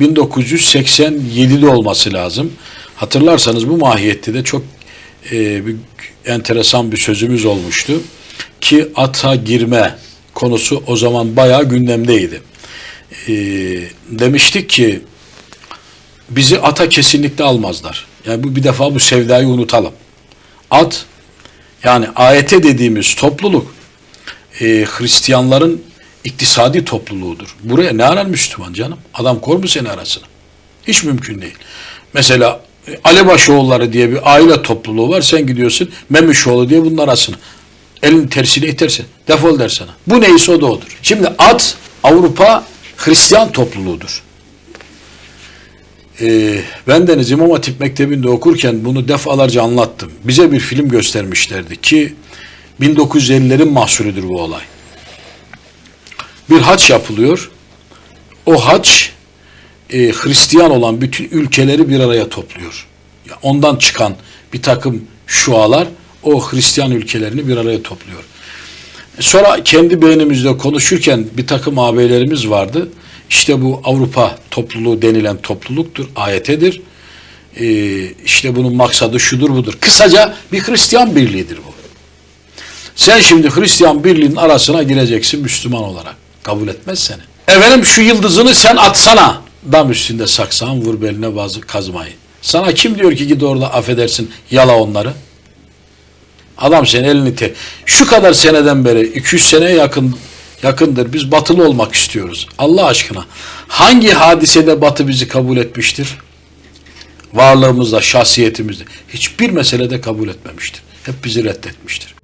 1987'de olması lazım. Hatırlarsanız bu mahiyette de çok e, bir, enteresan bir sözümüz olmuştu. Ki ata girme konusu o zaman bayağı gündemdeydi. E, demiştik ki bizi ata kesinlikle almazlar. Yani bu bir defa bu sevdayı unutalım. At yani ayete dediğimiz topluluk e, Hristiyanların iktisadi topluluğudur. Buraya ne arar Müslüman canım? Adam kor mu seni arasına? Hiç mümkün değil. Mesela e, Alebaşoğulları diye bir aile topluluğu var. Sen gidiyorsun Memişoğlu diye bunun arasına. Elin tersiyle itersin. Defol der sana. Bu neyse o da odur. Şimdi at Avrupa Hristiyan topluluğudur. Ee, ben Deniz İmam Hatip Mektebi'nde okurken bunu defalarca anlattım. Bize bir film göstermişlerdi ki 1950'lerin mahsulüdür bu olay. Bir haç yapılıyor. O haç e, Hristiyan olan bütün ülkeleri bir araya topluyor. Ondan çıkan bir takım şualar o Hristiyan ülkelerini bir araya topluyor. Sonra kendi beynimizde konuşurken bir takım ağabeylerimiz vardı. İşte bu Avrupa topluluğu denilen topluluktur, ayetedir. Ee, işte bunun maksadı şudur budur. Kısaca bir Hristiyan birliğidir bu. Sen şimdi Hristiyan birliğinin arasına gireceksin Müslüman olarak. Kabul etmez seni. Efendim şu yıldızını sen atsana. Dam üstünde saksan vur beline bazı kazmayı. Sana kim diyor ki git orada affedersin yala onları. Adam senin elini te... Şu kadar seneden beri 200 seneye yakın yakındır. Biz batılı olmak istiyoruz. Allah aşkına. Hangi hadisede batı bizi kabul etmiştir? Varlığımızda, şahsiyetimizde. Hiçbir meselede kabul etmemiştir. Hep bizi reddetmiştir.